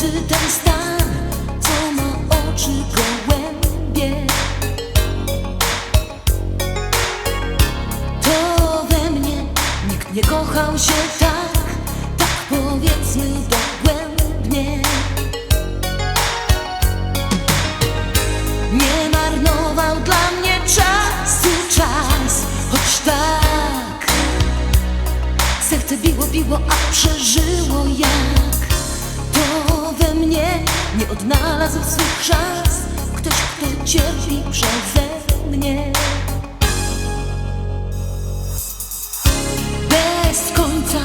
czy ten stan, co ma oczy gołębie, to we mnie nikt nie kochał się tak, tak powiedzmy dogłębnie. Nie marnował dla mnie czasu czas, choć tak serce biło, biło, a przeżyło ja we mnie nie odnalazł swych szans. Ktoś, kto cierpi przeze mnie. Bez końca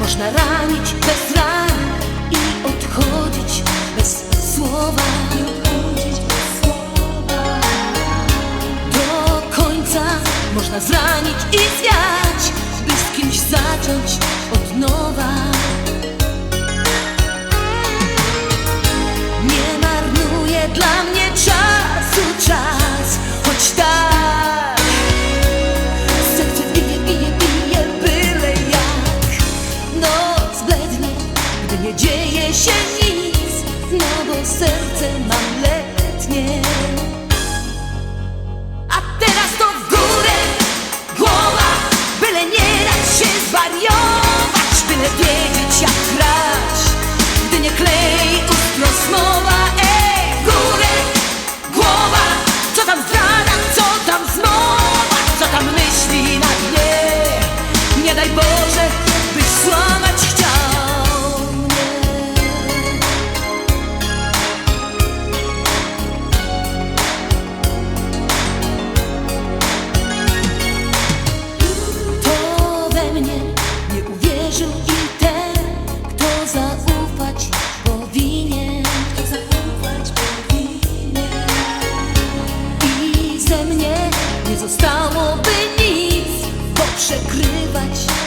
można ranić bez ran i odchodzić bez słowa. Do końca można zranić i zwiać, certain nie zostałoby nic, bo przekrywać